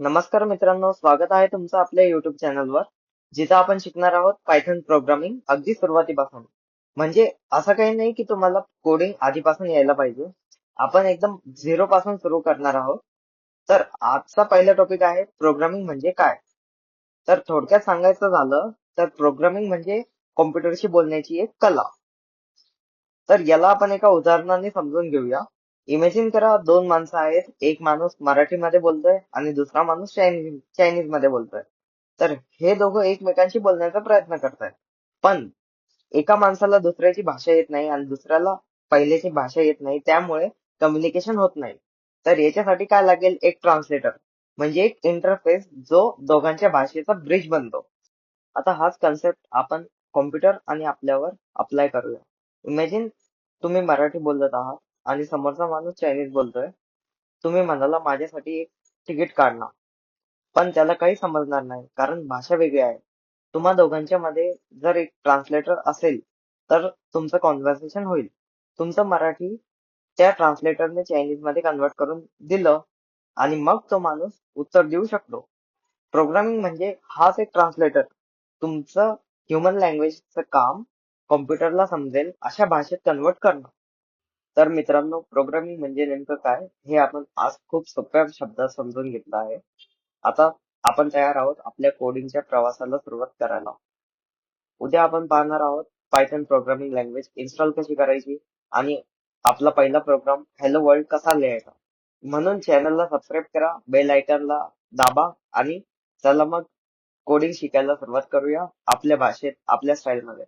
नमस्कार मित्रांनो स्वागत आहे तुमचं आपल्या युट्यूब चॅनलवर जिथं आपण शिकणार आहोत पायथन प्रोग्रामिंग अगदी सुरुवातीपासून. म्हणजे असं काही नाही की तुम्हाला कोडिंग आधीपासून यायला पाहिजे. आपण एकदम झिरो पासून सुरू करणार आहोत. तर आजचा पहिला टॉपिक आहे प्रोग्रामिंग म्हणजे काय? तर थोडक्यात सांगायचं झालं तर प्रोग्रामिंग म्हणजे कॉम्प्युटरशी बोलण्याची एक कला. तर याला आपण एका उदाहरणाने समजून घेऊया. इमॅजिन करा दोन माणसं आहेत. एक माणूस मराठीमध्ये बोलतोय आणि दुसरा माणूस चायनीज चायनीजमध्ये बोलतोय. तर हे दोघं एकमेकांशी बोलण्याचा प्रयत्न करतायत. पण एका माणसाला दुसऱ्याची भाषा येत नाही आणि दुसऱ्याला पहिल्याची भाषा येत नाही त्यामुळे कम्युनिकेशन होत नाही. तर याच्यासाठी काय लागेल? एक ट्रान्सलेटर म्हणजे एक इंटरफेस जो दोघांच्या भाषेचा ब्रिज बनतो. आता हाच कन्सेप्ट आपण कॉम्प्युटर आणि आपल्यावर अप्लाय करूया. इमॅजिन तुम्ही मराठी बोलत आहात. आणि समोरचा माणूस चायनीज बोलतोय. तुम्ही म्हणाला माझ्यासाठी एक तिकीट काढणार. पण त्याला काही समजणार नाही कारण भाषा वेगळी आहे. तुम्हा दोघांच्या मध्ये जर एक ट्रान्सलेटर असेल तर तुमचं कॉन्व्हर्सेशन होईल. तुमचं मराठी त्या ट्रान्सलेटरने चायनीजमध्ये कन्वर्ट करून दिलं आणि मग तो माणूस उत्तर देऊ शकतो. प्रोग्रामिंग म्हणजे हाच एक ट्रान्सलेटर तुमचं ह्युमन लँग्वेजचं काम कॉम्प्युटरला समजेल अशा भाषेत कन्वर्ट करणं. तर मित्रांनो प्रोग्रामिंग म्हणजे नेमकं काय? हे आपण आज खूप सोप्या शब्दात समजून घेतलं आहे. आता आपण तयार आहोत आपल्या कोडिंगच्या प्रवासाला सुरुवात करायला. उद्या आपण पाहणार आहोत पायथन प्रोग्रामिंग लँग्वेज इन्स्टॉल कशी करायची आणि आपला पहिला प्रोग्राम हॅलो वर्ल्ड कसा लिहायचा. म्हणून चॅनलला सबस्क्राईब करा बेल आयकॉनला दाबा आणि चला मग कोडिंग शिकायला सुरुवात करूया आपल्या भाषेत आपल्या स्टाईल मध्ये.